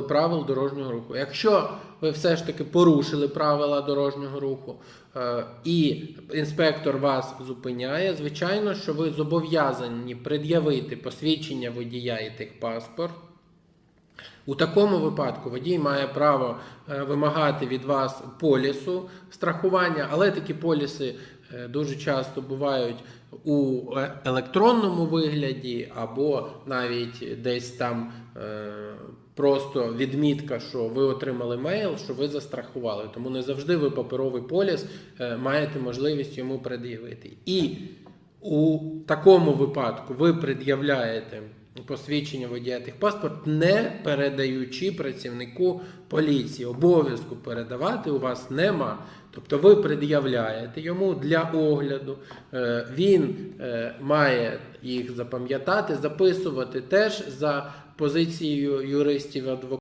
правил дорожнього руху. Якщо ви все ж таки порушили правила дорожнього руху е, і інспектор вас зупиняє, звичайно, що ви зобов'язані пред'явити посвідчення водія і техпаспорт. У такому випадку водій має право е, вимагати від вас полісу страхування, але такі поліси е, дуже часто бувають у е, електронному вигляді, або навіть десь там просто відмітка, що ви отримали мейл, що ви застрахували. Тому не завжди ви паперовий поліс маєте можливість йому пред'явити. І у такому випадку ви пред'являєте посвідчення водія техпаспорт, не передаючи працівнику поліції. Обов'язку передавати у вас нема. Тобто ви пред'являєте йому для огляду, е, він е, має їх запам'ятати, записувати теж за позицією юристів адвокатів.